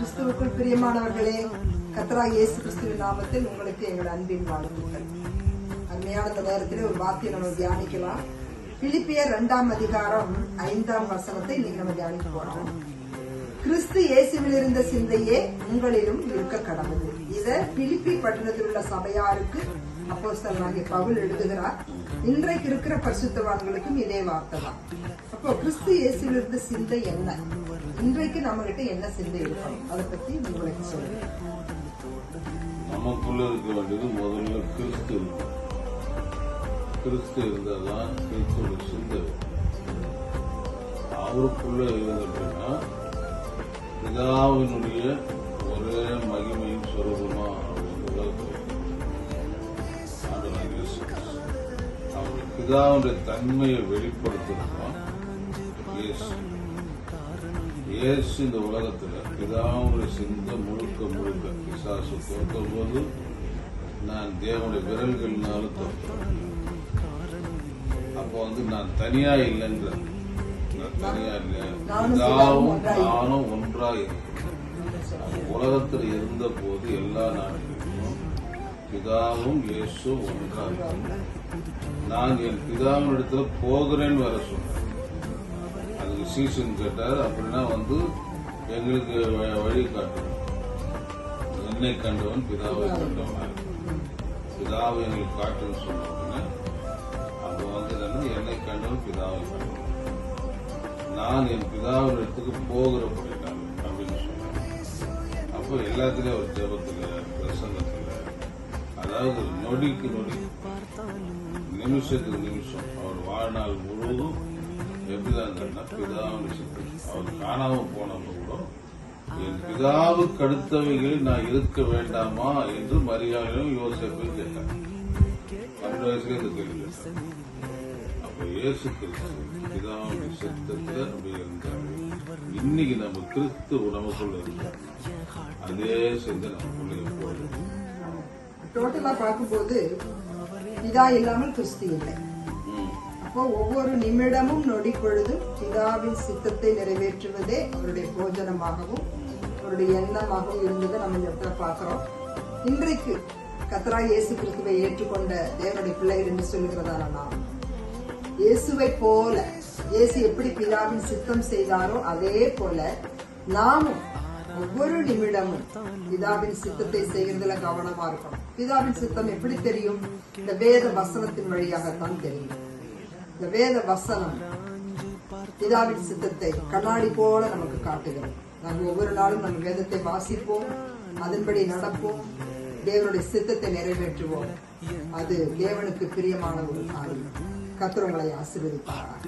கிறிஸ்துவுக்குள் பிரியமானவர்களே கத்ரா இயேசு கிறிஸ்துவின் நாமத்தில் உங்களுக்கு எங்கள் அன்பின் வாழ்த்துக்கள். அருமையான இந்த நேரத்தில் ஒரு வார்த்தையை நம்ம தியானிக்கலாம். பிலிப்பியர் இரண்டாம் அதிகாரம் ஐந்தாம் வசனத்தை இன்னைக்கு நம்ம தியானிக்க போறோம். கிறிஸ்து இயேசுவில் இருந்த சிந்தையே உங்களிலும் இருக்க கடவுள். இத பிலிப்பி பட்டணத்தில் உள்ள சபையாருக்கு அப்போஸ்தலனாகிய பவுல் எழுதுகிறார். இன்றைக்கு இருக்கிற பரிசுத்தவான்களுக்கும் இதே வார்த்தை தான் அப்போ கிறிஸ்து இயேசுவில் இருந்த சிந்தை என்ன? இன்றைக்கு நம்ம கிட்ட என்ன சிந்தை இருக்கணும் அதை பத்தி உங்களுக்கு சொல்லுங்க. நமக்குள்ள இருக்க வேண்டியது முதல்ல கிறிஸ்து இருக்கும் கிறிஸ்து இருந்தாதான் கிறிஸ்துவோட சிந்தை. அவருக்குள்ள இருந்துட்டுன்னா பிதாவினுடைய ஒரே மகிமையும் சொரூபமா அவர் பிதாவுடைய தன்மையை வெளிப்படுத்தணுமா இயேசு இந்த உலகத்தில் பிதாவுடைய சிந்த முழுக்க முழுக்க பிசாசு தோற்ற போது நான் தேவனுடைய விரல்கள்னாலும் தோற்றேன் அப்போ வந்து நான் தனியா இல்லைன்ற நான் தனியா இல்லை. நானும் பிதாவும் நானும் ஒன்றா இருக்கிறேன் உலகத்தில் இருந்த போது எல்லா நாட்டிலும் பிதாவும் இயேசு ஒன்றா நான் என் பிதாவின் இடத்துல போகிறேன்னு வர சொன்னேன் சீசன் கேட்டார் அப்படின்னா வந்து எங்களுக்கு வழி காட்டணும். என்னை கண்டவன் பிதாவை கண்டவன் பிதாவை எங்களுக்கு காட்டுன்னு சொன்ன உடனே அப்போ வந்து என்னன்னா என்னை கண்டவன் பிதாவை கண்டவன். நான் என் பிதாவின் இடத்துக்கு போகிறபடினால அப்படின்னு சொன்னேன் அப்போ எல்லாத்துலயும் ஒரு ஜெபத்துல பிரசங்கத்துல அதாவது நொடிக்கு நொடி நிமிஷத்துக்கு நிமிஷம் அவர் வாழ்நாள் முழுவதும் எப்படிதான் பிதாவின் அவர் காணாம போனப்ப கூட என் பிதாவுக்கு அடுத்தவைகளில் நான் இருக்க வேண்டாமா என்று மரியாதையும் யோசிப்பையும் கேட்டார் பன்னெண்டு வயசுல இந்த கேள்வி அப்ப இயேசு கிறிஸ்து பிதாவுடைய அப்படி இன்னைக்கு நம்ம கிறிஸ்து நமக்குள்ள இருக்கோம் அதே சேர்ந்து நமக்குள்ள டோட்டலா பார்க்கும்போது பிதா இல்லாமல் கிறிஸ்து இல்லை. அப்போ ஒவ்வொரு நிமிடமும் நொடி பொழுதும் பிதாவின் சித்தத்தை நிறைவேற்றுவதே அவருடைய போஜனமாகவும் அவருடைய எண்ணமாகவும் இருந்ததை நம்ம இந்த இடத்துல பார்க்கிறோம். இன்றைக்கு கத்ரா இயேசு கிறிஸ்துவை ஏற்றுக்கொண்ட தேவனுடைய பிள்ளைகள் என்று சொல்லுகிறதான நாம்? இயேசுவை போல இயேசு எப்படி பிதாவின் சித்தம் செய்தாரோ அதே போல நாமும் ஒவ்வொரு நிமிடமும் பிதாவின் சித்தத்தை செய்கிறதுல கவனமா இருக்கணும். பிதாவின் சித்தம் எப்படி தெரியும்? இந்த வேத வசனத்தின் வழியாகத்தான் தெரியும். இந்த வேத வசனம் பிதாவின் சித்தத்தை கண்ணாடி போல நமக்கு காட்டுகிறது. நாங்கள் ஒவ்வொரு நாளும் நம்ம வேதத்தை வாசிப்போம் அதன்படி நடப்போம் தேவனுடைய சித்தத்தை நிறைவேற்றுவோம். அது தேவனுக்கு பிரியமான ஒரு காரியம். கத்திரங்களை ஆசீர்வதிப்பாராக.